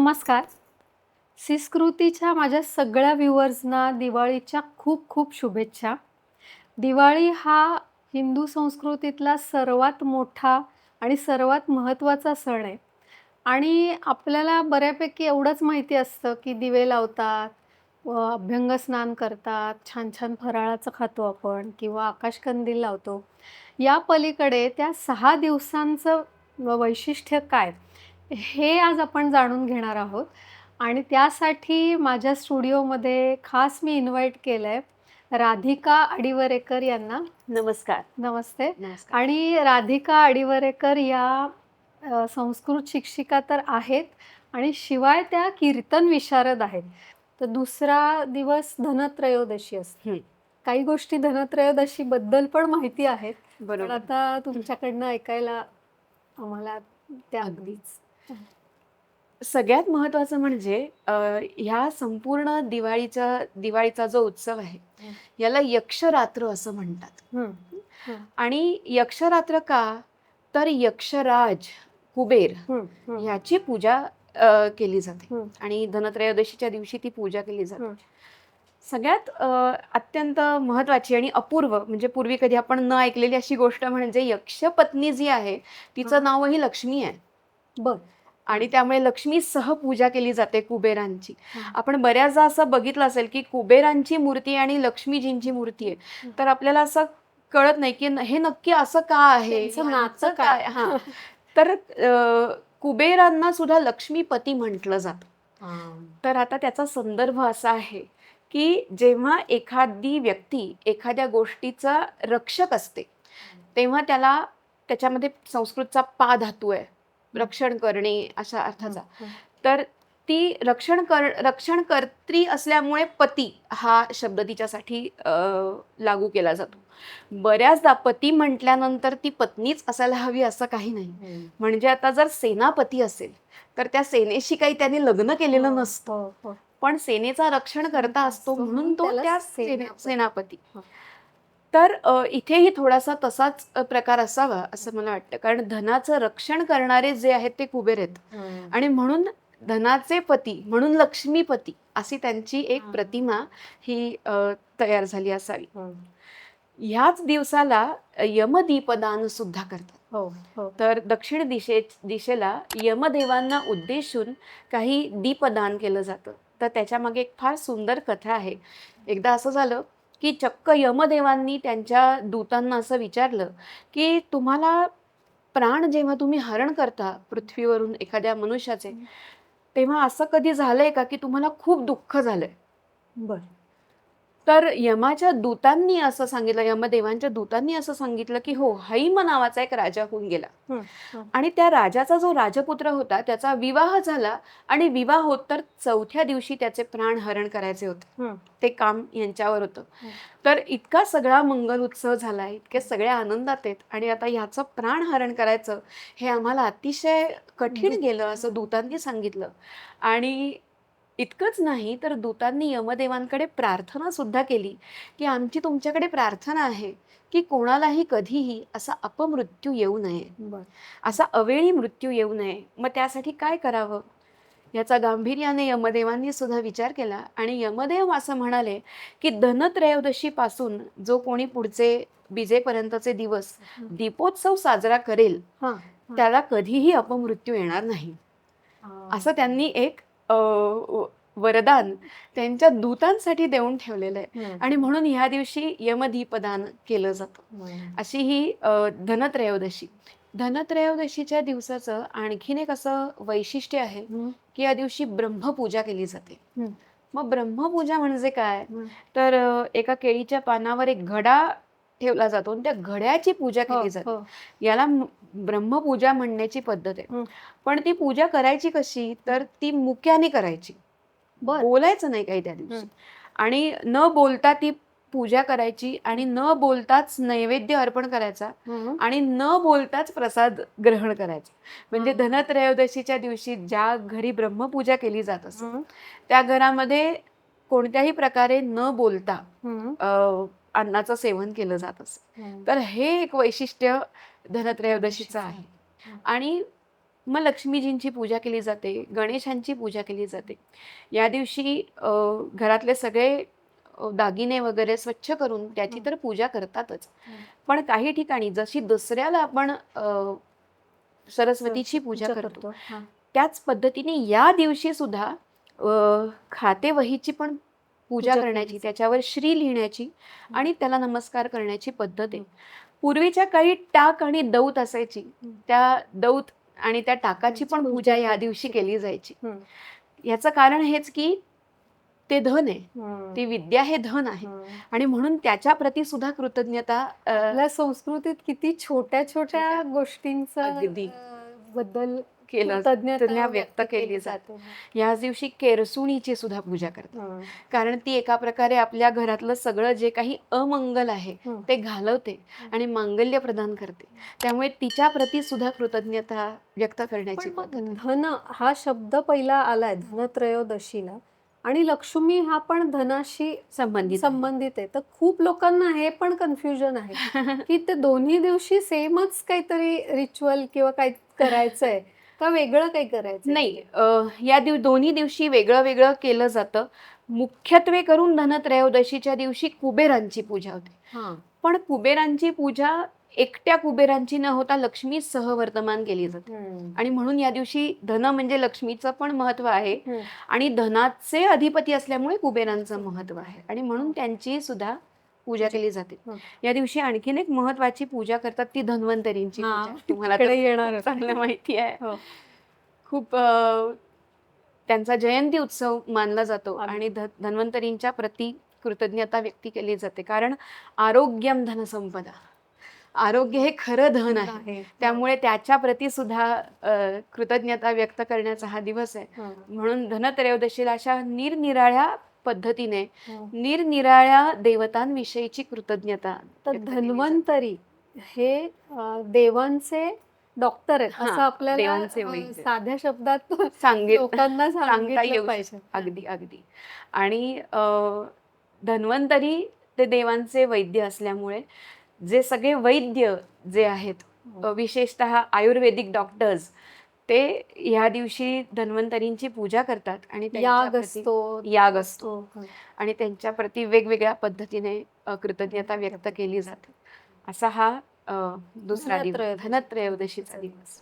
नमस्कार. सिस्कृतीच्या माझ्या सगळ्या व्ह्युअर्सना दिवाळीच्या खूप खूप शुभेच्छा. दिवाळी हा हिंदू संस्कृतीतला सर्वात मोठा आणि सर्वात महत्त्वाचा सण आहे. आणि आपल्याला बऱ्यापैकी एवढंच माहिती असतं की दिवे लावतात व अभ्यंग स्नान करतात छान छान फराळाचं खातो आपण किंवा आकाशकंदील लावतो. या पलीकडे त्या सहा दिवसांचं वैशिष्ट्य काय? हे आज आपण जाणून घेणार आहोत. आणि त्यासाठी माझ्या स्टुडिओमध्ये खास मी इन्व्हाइट केलं आहे राधिका अडिवरेकर यांना. नमस्कार. नमस्ते. नमस्कार. आणि राधिका अडिवरेकर या अ, संस्कृत शिक्षिका तर आहेत आणि शिवाय त्या कीर्तन विशारद आहेत. तर दुसरा दिवस धनत्रयोदशी असते. हं. काही गोष्टी धनत्रयोदशी बद्दल पण माहिती आहेत. पण बरोबर आता तुमच्याकडनं ऐकायला आम्हाला त्या अगदीच. सगळ्यात महत्वाचं म्हणजे ह्या संपूर्ण दिवाळीचा दिवाळीचा जो उत्सव आहे. याला यक्षरात्र असं म्हणतात. आणि यक्षरात्र का? तर यक्षराज कुबेर ह्याची पूजा केली जाते. आणि धनत्रयोदशीच्या दिवशी ती पूजा केली जाते. सगळ्यात अत्यंत महत्वाची आणि अपूर्व म्हणजे पूर्वी कधी आपण न ऐकलेली अशी गोष्ट म्हणजे यक्षपत्नी जी आहे तिचं हं. नावही लक्ष्मी आहे. बर. आणि त्यामुळे लक्ष्मी सह पूजा केली जाते कुबेरांची. आपण बऱ्याचदा असं बघितलं असेल की कुबेरांची मूर्ती आणि लक्ष्मीजींची मूर्ती आहे. तर आपल्याला असं कळत नाही की हे नक्की असं का आहे? काय? हा. तर कुबेरांना सुद्धा लक्ष्मीपती म्हटलं जातं. तर आता त्याचा संदर्भ असा आहे की जेव्हा एखादी व्यक्ती एखाद्या गोष्टीचा रक्षक असते तेव्हा त्याला त्याच्यामध्ये संस्कृतचा पा धातू आहे. रक्षण करणे अशा अर्थाचा. हं, तर ती रक्षण कर रक्षण कर्त्री असल्यामुळे पती हा शब्द तिच्यासाठी लागू केला जातो. बऱ्याचदा पती म्हटल्यानंतर ती पत्नीच असायला हवी असं काही नाही. हं. म्हणजे आता जर सेनापती असेल तर त्या सेनेशी काही त्याने लग्न केलेलं नसतं. हो, हो. पण सेनेचा रक्षण करता असतो म्हणून तो त्या सेने- सेनापती. तर इथेही थोडासा तसाच प्रकार असावा असं मला वाटतं. कारण धनाचं रक्षण करणारे जे आहेत ते कुबेर आहेत. आणि म्हणून धनाचे पती म्हणून लक्ष्मीपती अशी त्यांची एक. प्रतिमा ही तयार झाली असावी. हं. ह्याच दिवसाला यमदीपदान सुद्धा करतात. हो हो. तर दक्षिण दिशे दिशेला यमदेवांना उद्देशून काही दीपदान केलं जातं. तर त्याच्यामागे एक फार सुंदर कथा आहे. एकदा असं झालं की चक्क यमदेवांनी त्यांच्या दूतांना असं विचारलं की तुम्हाला प्राण जेव्हा तुम्ही हरण करता पृथ्वीवरून एखाद्या मनुष्याचे तेव्हा असं कधी झालंय का की तुम्हाला खूप दुःख झालंय? बर. तर यमाच्या दूतांनी असं सांगितलं यमदेवांच्या दूतांनी असं सांगितलं की हो हैम नावाचा एक राजा होऊन गेला. आणि त्या राजाचा जो राजपुत्र होता त्याचा विवाह झाला आणि विवाह होत तर चौथ्या दिवशी त्याचे प्राण हरण करायचे होते. ते काम यांच्यावर होतं. तर इतका सगळा मंगल उत्सव झाला इतके सगळे आनंदात आहेत आणि आता ह्याचं प्राण हरण करायचं हे आम्हाला अतिशय कठीण गेलं असं दूतांनी सांगितलं आणि इतकंच नाही तर दूतांनी यमदेवांकडे प्रार्थना सुद्धा केली की आमची तुमच्याकडे प्रार्थना आहे की कोणालाही कधीही असा अपमृत्यू येऊ नये. असा अवेळी मृत्यू येऊ नये. मग त्यासाठी काय करावं? याचा गांभीर्याने यमदेवांनी सुद्धा विचार केला आणि यमदेव असं म्हणाले की धनत्रयोदशीपासून जो कोणी पुढचे विजेपर्यंतचे दिवस. दीपोत्सव साजरा करेल त्याला कधीही अपमृत्यू येणार नाही. असं त्यांनी एक वरदान त्यांच्या दूतांसाठी देऊन ठेवलेलं आहे. आणि म्हणून ह्या दिवशी यमदीपदान केलं जातं. अशी ही धनत्रयोदशी धनत्रयोदशीच्या दिवसाचं आणखीन एक असं वैशिष्ट्य आहे. की या दिवशी ब्रह्मपूजा केली जाते. मग ब्रह्मपूजा म्हणजे काय. तर एका केळीच्या पानावर एक घडा ठेवला जातो आणि त्या घड्याची पूजा हो, केली जाते हो. याला ब्रह्मपूजा म्हणण्याची पद्धत आहे. पण ती पूजा करायची कशी तर ती मुक्याने करायची बोलायचं नाही काही त्या दिवशी. आणि न बोलता ती पूजा करायची आणि न बोलताच नैवेद्य अर्पण करायचा. आणि न बोलताच प्रसाद ग्रहण करायचा म्हणजे. धनत्रयोदशीच्या दिवशी ज्या घरी ब्रह्मपूजा केली जात असते हं. त्या घरामध्ये कोणत्याही प्रकारे न बोलता अन्नाचं सेवन केलं जात असतं हं. तर हे एक वैशिष्ट्य धनत्रयोदशीचं आहे हं. आणि मग लक्ष्मीजींची पूजा केली जाते गणेशांची पूजा केली जाते या दिवशी घरातले सगळे दागिने वगैरे स्वच्छ करून त्याची हं. तर पूजा करतातच. पण काही ठिकाणी जशी दसऱ्याला आपण सरस्वतीची पूजा करतो. त्याच पद्धतीने या दिवशी सुद्धा खाते वहीची पण पूजा करण्याची त्याच्यावर श्री लिहिण्याची आणि त्याला नमस्कार करण्याची पद्धत आहे पूर्वीच्या काळी टाक आणि दौत असायची. त्या दौत आणि त्या टाकाची पण पूजा या. दिवशी केली जायची. याचं कारण हेच की ते धन आहे. ती विद्या हे धन आहे. आणि म्हणून त्याच्या प्रती सुद्धा कृतज्ञता संस्कृतीत किती छोट्या छोट्या गोष्टींचा बद्दल केलं व्यक्त केली जाते. याच दिवशी केरसुणीची सुद्धा पूजा करतात. कारण ती एका प्रकारे आपल्या घरातलं सगळं जे काही अमंगल आहे. ते घालवते आणि मांगल्य प्रदान करते. त्यामुळे तिच्या प्रती सुद्धा कृतज्ञता व्यक्त करण्याची आहे. धन हा शब्द पहिला आलाय धनत्रयोदशीला. आणि लक्ष्मी हा पण धनाशी संबंधित संबंधित आहे. तर खूप लोकांना हे पण कन्फ्युजन आहे की ते दोन्ही दिवशी सेमच काहीतरी रिच्युअल किंवा काही करायचंय. का वेगळं काही करायचं नाही अ, या दिव दोन्ही दिवशी वेगळं वेगळं केलं जातं. मुख्यत्वे करून धनत्रयोदशीच्या दिवशी कुबेरांची पूजा होते. हा. पण कुबेरांची पूजा एकट्या कुबेरांची न होता लक्ष्मी सहवर्तमान केली जाते. हम्म. आणि म्हणून या दिवशी धन म्हणजे लक्ष्मीचं पण महत्त्व आहे. हम्म. आणि धनाचे अधिपती असल्यामुळे कुबेरांचं महत्त्व आहे. आणि म्हणून त्यांची सुद्धा पूजा केली जाते हं. या दिवशी आणखीन एक महत्वाची पूजा करतात ती धन्वंतरींची हा, पूजा तुम्हाला येणार. चांगलं माहिती आहे हो. खूप त्यांचा जयंती उत्सव मानला जातो. आणि धन्वंतरींच्या प्रती कृतज्ञता व्यक्त केली जाते कारण आरोग्यम धनसंपदा आरोग्य हे खरं धन आहे आहे. त्यामुळे त्याच्या प्रती सुद्धा कृतज्ञता व्यक्त करण्याचा हा दिवस आहे हं. म्हणून धनत्रयोदशीला अशा निरनिराळ्या पद्धतीने हं. निरनिराळ्या देवतांविषयीची कृतज्ञता तर. धन्वंतरी हे देवांचे डॉक्टर आहेत असं आपल्याला वैद्य. साध्या शब्दात लोकांना सांगता सांगितलं पाहिजे अगदी अगदी आणि धन्वंतरी ते देवांचे वैद्य असल्यामुळे जे सगळे वैद्य जे आहेत हो. विशेषतः आयुर्वेदिक डॉक्टर्स ते ह्या दिवशी धन्वंतरींची पूजा करतात आणि याग असतो. याग असतो. हं. आणि त्यांच्या प्रती वेगवेगळ्या पद्धतीने कृतज्ञता व्यक्त केली जाते. असा हा दुसरा दिवस. धनत्रयोदशी. धनत्रयोदशीचा दिवस.